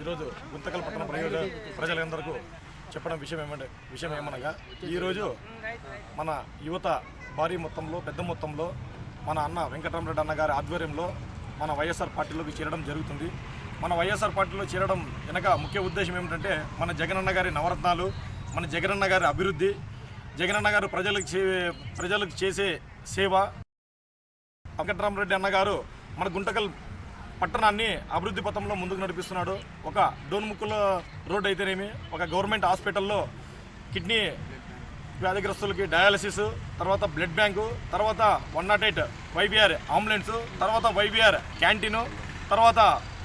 గుంటకల్ పట్టణ ప్రయోజ ప్రజలందరికీ చెప్పడం విషయం ఏమంటే విషయం ఏమనగా ఈరోజు మన యువత భారీ మొత్తంలో పెద్ద మొత్తంలో మన అన్న వెంకటరామరెడ్డి అన్న గారి ఆధ్వర్యంలో మన వైఎస్ఆర్ పార్టీలోకి చేరడం జరుగుతుంది. మన వైఎస్ఆర్ పార్టీలో చేరడం వెనక ముఖ్య ఉద్దేశం ఏమిటంటే మన జగనన్న గారి నవరత్నాలు మన జగనన్న గారి అభివృద్ధి జగనన్న గారు ప్రజలకు చే ప్రజలకు చేసే సేవ. వెంకటరామరెడ్డి అన్నగారు మన గుంటకల్ పట్టణాన్ని అభివృద్ధి పథంలో ముందుకు నడిపిస్తున్నాడు. ఒక డోన్ముక్కుల రోడ్ అయితేనేమి ఒక గవర్నమెంట్ హాస్పిటల్లో కిడ్నీ వ్యాధిగ్రస్తులకి డయాలసిస్ తర్వాత బ్లడ్ బ్యాంకు తర్వాత one not eight YBR ambulance తర్వాత వైబీఆర్ క్యాంటీను తర్వాత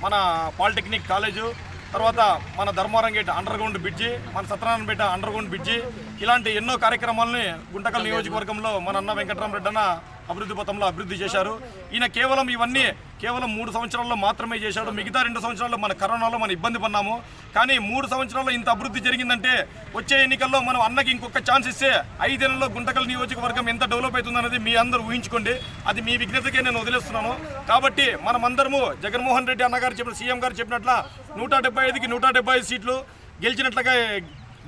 మన పాలిటెక్నిక్ కాలేజు తర్వాత మన Dharmavaram gate underground bridge మన సత్యనారాయణపేట అండర్ గ్రౌండ్ బ్రిడ్జి ఇలాంటి ఎన్నో కార్యక్రమాలని గుంటకల్ నియోజకవర్గంలో మన అన్న వెంకటరామరెడ్డి అన్న అభివృద్ధి పథంలో అభివృద్ధి చేశారు. ఈయన కేవలం ఇవన్నీ కేవలం మూడు సంవత్సరాల్లో మాత్రమే చేశాడు. మిగతా రెండు సంవత్సరాల్లో మన కరోనాలో మనం ఇబ్బంది పడినాము కానీ మూడు సంవత్సరాల్లో ఇంత అభివృద్ధి జరిగిందంటే వచ్చే ఎన్నికల్లో మనం అన్నకి ఇంకొక ఛాన్స్ ఇస్తే ఐదేళ్ళలో గుంటకల్ నియోజకవర్గం ఎంత డెవలప్ అవుతుందనేది మీ అందరూ ఊహించుకోండి. అది మీ విజ్ఞతకే నేను వదిలేస్తున్నాను. కాబట్టి మనమందరము జగన్మోహన్ రెడ్డి అన్నగారు చెప్పిన సీఎం గారు చెప్పినట్ల నూట డెబ్బై ఐదుకి నూట డెబ్బై ఐదు సీట్లు గెలిచినట్లుగా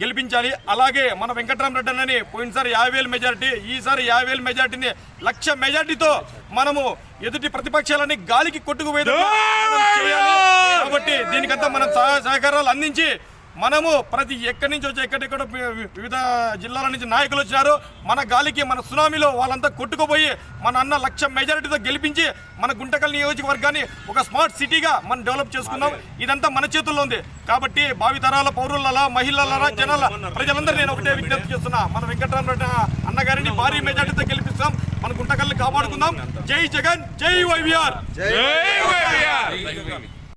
గెలిపించాలి. అలాగే మన వెంకటరామరెడ్డి అన్నని పోయినసారి యాభై వేల మెజారిటీ ఈసారి యాభై వేల మెజారిటీని లక్ష మెజారిటీతో మనము ఎదుటి ప్రతిపక్షాలని గాలికి కొట్టుకుపోయేది కాబట్టి దీనికంతా మనం సహాయ సహకారాలు అందించి మనము ప్రతి ఎక్కడి నుంచి వచ్చి ఎక్కడెక్కడ వివిధ జిల్లాల నుంచి నాయకులు వచ్చినారు. మన గాలికి మన సునామీలో వాళ్ళంతా కొట్టుకుపోయి మన అన్న లక్ష మెజారిటీతో గెలిపించి మన గుంటకల్ నియోజకవర్గాన్ని ఒక స్మార్ట్ సిటీగా మనం డెవలప్ చేసుకుందాం ఇదంతా మన చేతుల్లో ఉంది. కాబట్టి భావితరాల పౌరుల మహిళల జనాల ప్రజలందరూ నేను ఒకటే విజ్ఞప్తి చేస్తున్నా. మన వెంకటరామరెడ్డి అన్నగారిని భారీ మెజారిటీతో గెలిపిస్తాం. మన గుంటకల్ని కాపాడుకుందాం. జై జగన్ జై వైవిఆర్. జై వైవిఆర్.